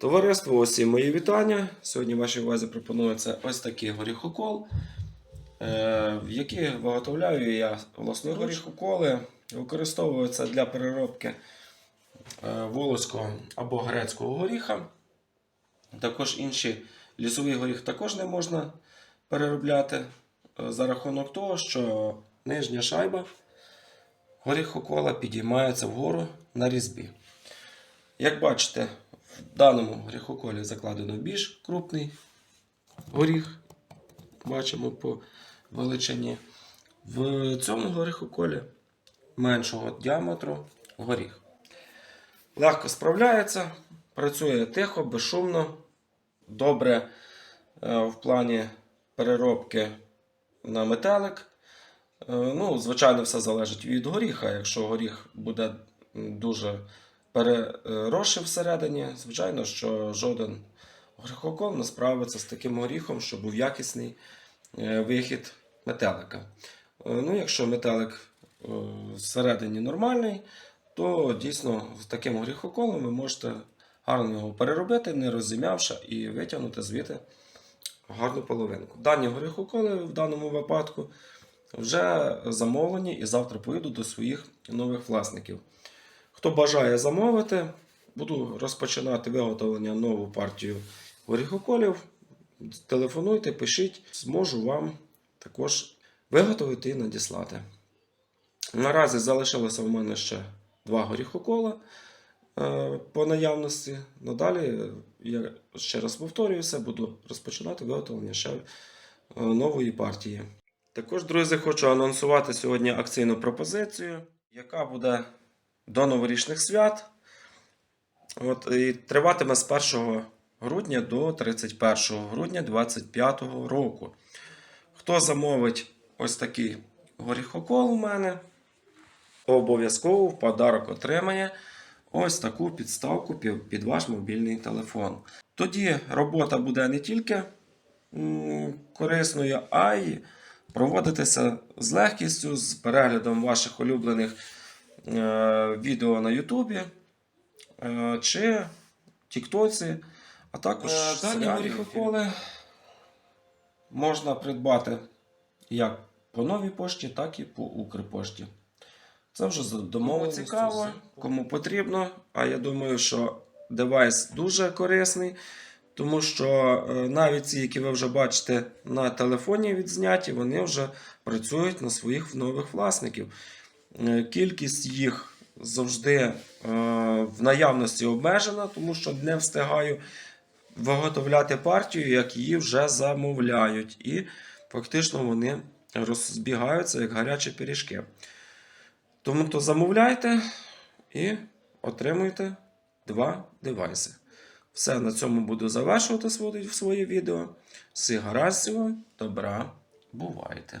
Товариство, усім мої вітання. Сьогодні вашій увазі пропонується ось такий горіхокол, е, в який виготовляю я власне горіхоколи. Використовуються для переробки е, волоського або грецького горіха. Також інші лісовий горіх також не можна переробляти е, за рахунок того, що нижня шайба горіхокола підіймається вгору на різьбі. Як бачите, в даному горіхоколі закладено більш крупний горіх. Бачимо по величині. В цьому горіхоколі меншого діаметру горіх. Легко справляється, працює тихо, безшумно, добре е, в плані переробки на метелик. Е, Ну, звичайно, все залежить від горіха. Якщо горіх буде дуже переросший всередині, звичайно, що жоден горіхокол не справиться з таким горіхом, щоб був якісний е, вихід метелика. Е, Ну, якщо метелик е, всередині нормальний, то дійсно з таким горіхоколом ви можете гарно його переробити, не розім'явши, і витягнути звідти гарну половинку. Дані горіхоколи в даному випадку вже замовлені і завтра поїдуть до своїх нових власників. Хто бажає замовити, буду розпочинати виготовлення нову партію горіхоколів. Телефонуйте, пишіть, зможу вам також виготовити і надіслати. Наразі залишилося в мене ще два горіхокола е, по наявності. Надалі, я ще раз повторююся, буду розпочинати виготовлення ще е, нової партії. Також, друзі, хочу анонсувати сьогодні акційну пропозицію, яка буде до новорічних свят. От, і триватиме з 1 грудня до 31 грудня 2025 року. Хто замовить ось такий горіхокол у мене, обов'язково в подарок отримає ось таку підставку під ваш мобільний телефон. Тоді робота буде не тільки корисною, а й проводитися з легкістю, з переглядом ваших улюблених відео на Ютубі е, чи Тіктоці, а також Е, дані горіхоколи можна придбати як по новій пошті, так і по Укрпошті. Це вже за домовленістю. цікаво, кому потрібно. А я думаю, що девайс дуже корисний, тому що е, навіть ці, які ви вже бачите на телефоні відзняті, вони вже працюють на своїх нових власників. Е, Кількість їх завжди е, в наявності обмежена, тому що не встигаю виготовляти партію, як її вже замовляють. І фактично вони розбігаються як гарячі пиріжки. Тому то замовляйте і отримуйте два девайси. Все, на цьому буду завершувати своє, своє відео. Всіх гараздів, добра, бувайте!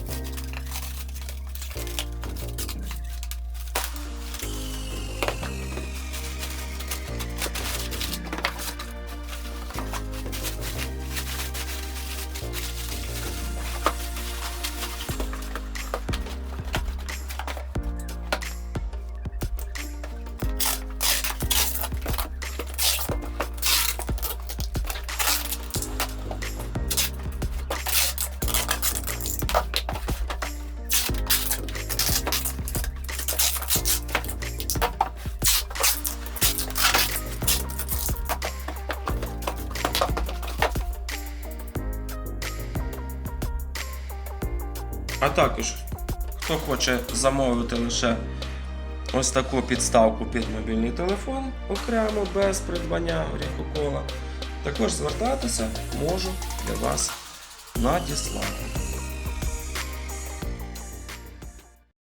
А також, хто хоче замовити лише ось таку підставку під мобільний телефон окремо без придбання рікокола, також звертатися можу для вас надіслати.